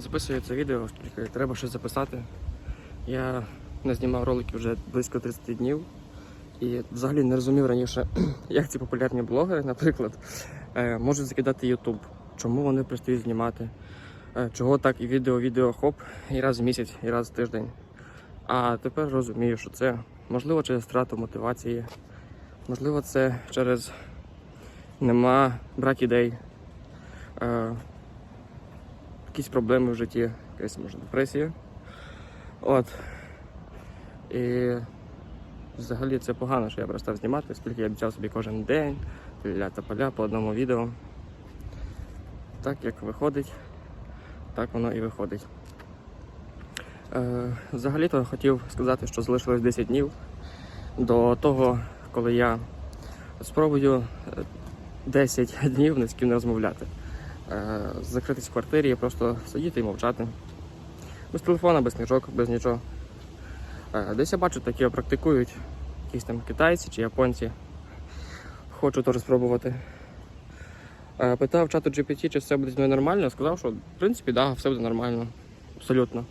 записую це відео, оскільки треба щось записати. Я не знімав роликів вже близько 30 днів і взагалі не розумів раніше, як ці популярні блогери, наприклад, е, можуть закидати YouTube. Чому вони перестають знімати? Е, Чого так і відео, відео хоп, і раз в місяць, і раз в тиждень. А тепер розумію, що це можливо через втрату мотивації, можливо, це через нема брак ідей, е, якісь проблеми в житті, якась може депресія. От. І взагалі це погано, що я перестав знімати, оскільки я обіцяв собі кожен день ля та поля по одному відео. Так як виходить, так воно і виходить. Е, взагалі-то хотів сказати, що залишилось 10 днів до того, коли я спробую е, 10 днів ні з ким не розмовляти. Е, закритись в квартирі, і просто сидіти і мовчати. Без телефона, без книжок, без нічого. Е, Десь я бачу, такі практикують якісь там китайці чи японці. Хочу теж спробувати. Е, Питав чату GPT, чи все буде нормально. Сказав, що в принципі, да, все буде нормально. Абсолютно.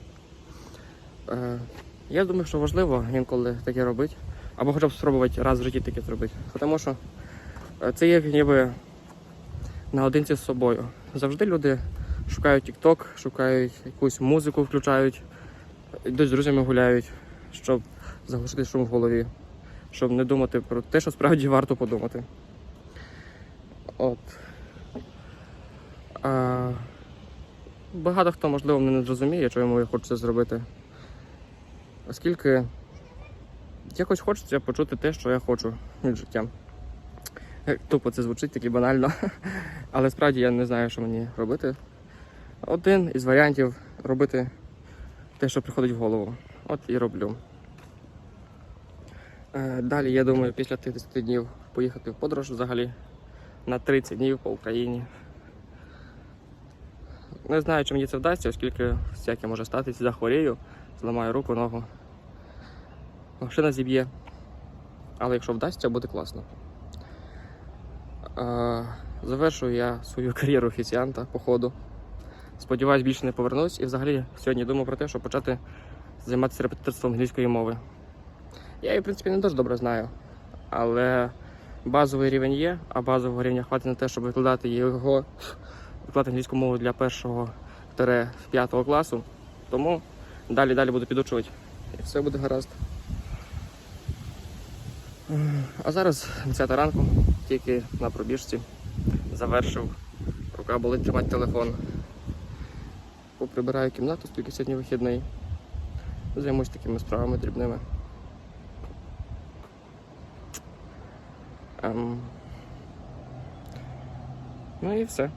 Я думаю, що важливо інколи таке робити. Або хоча б спробувати раз в житті таке зробити. Тому що це є ніби наодинці з собою. Завжди люди шукають TikTok, шукають якусь музику, включають, йдуть з друзями гуляють, щоб заглушити шум в голові, щоб не думати про те, що справді варто подумати. От. А, багато хто, можливо, мене не зрозуміє, чому я хочу це зробити. Оскільки якось хочеться почути те, що я хочу від життя. Як Тупо це звучить таки банально, але справді я не знаю, що мені робити. Один із варіантів робити те, що приходить в голову. От і роблю. Е, Далі, я думаю, після тих 10 днів поїхати в подорож взагалі на 30 днів по Україні. Не знаю, чи мені це вдасться, оскільки всяке може статися, захворію, зламаю руку, ногу. Машина зіб'є. Але якщо вдасться, буде класно. Е, Завершую я свою кар'єру офіціанта по ходу. Сподіваюсь, більше не повернусь. І взагалі сьогодні думав про те, щоб почати займатися репетиторством англійської мови. Я її, в принципі, не дуже добре знаю. Але базовий рівень є, а базового рівня хватить на те, щоб викладати його викладати англійську мову для першого п'ятого класу. Тому далі далі буду підучувати. І все буде гаразд. А зараз 10 ранку, тільки на пробіжці завершив. Рука болить тримати телефон. Поприбираю кімнату, оскільки сьогодні вихідний. Займусь такими справами дрібними. Ем... Ну і все.